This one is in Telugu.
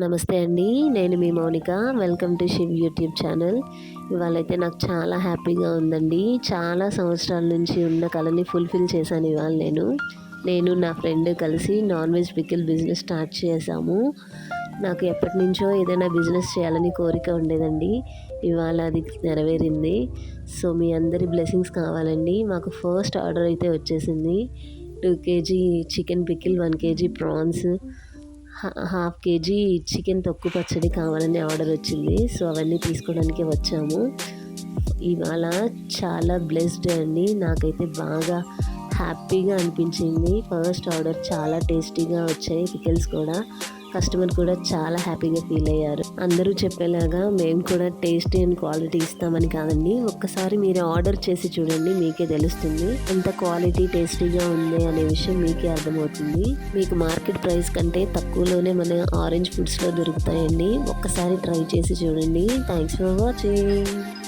నమస్తే అండి నేను మీ Mounika. Welcome to Shiv YouTube channel ఇవాళైతే నాకు చాలా హ్యాపీగా ఉందండి. చాలా సంవత్సరాల నుంచి ఉన్న కళని ఫుల్ఫిల్ చేశాను ఇవాళ నేను. నేను నా ఫ్రెండ్ కలిసి non veg pickle business start చేశాము. నాకు ఎప్పటి నుంచో ఏదైనా బిజినెస్ చేయాలని కోరిక ఉండేదండి. ఇవాళ అది నెరవేరింది. సో మీ అందరి బ్లెస్సింగ్స్ కావాలండి. మాకు ఫస్ట్ ఆర్డర్ అయితే వచ్చేసింది. Two KG chicken pickle one KG prawns half KG chicken తొక్కు పచ్చడి కావాలని ఆర్డర్ వచ్చింది. సో అవన్నీ తీసుకోవడానికి వచ్చాము. ఇవాళ చాలా బ్లెస్డ్ అండి. నాకైతే బాగా హ్యాపీగా అనిపించింది. ఫస్ట్ ఆర్డర్ చాలా టేస్టీగా వచ్చాయి పికిల్స్ కూడా. కస్టమర్ కూడా చాలా హ్యాపీగా ఫీల్ అయ్యారు. అందరూ చెప్పేలాగా మేము కూడా టేస్టీ అండ్ క్వాలిటీ ఇస్తామని కాదండి. ఒక్కసారి మీరు ఆర్డర్ చేసి చూడండి మీకే తెలుస్తుంది. ఎంత క్వాలిటీ టేస్టీగా ఉంది అనే విషయం మీకే అర్థమవుతుంది. మీకు మార్కెట్ ప్రైస్ కంటే తక్కువలోనే మన ఆరెంజ్ ఫుడ్స్లో దొరుకుతాయండి. ఒక్కసారి ట్రై చేసి చూడండి. Thanks for watching.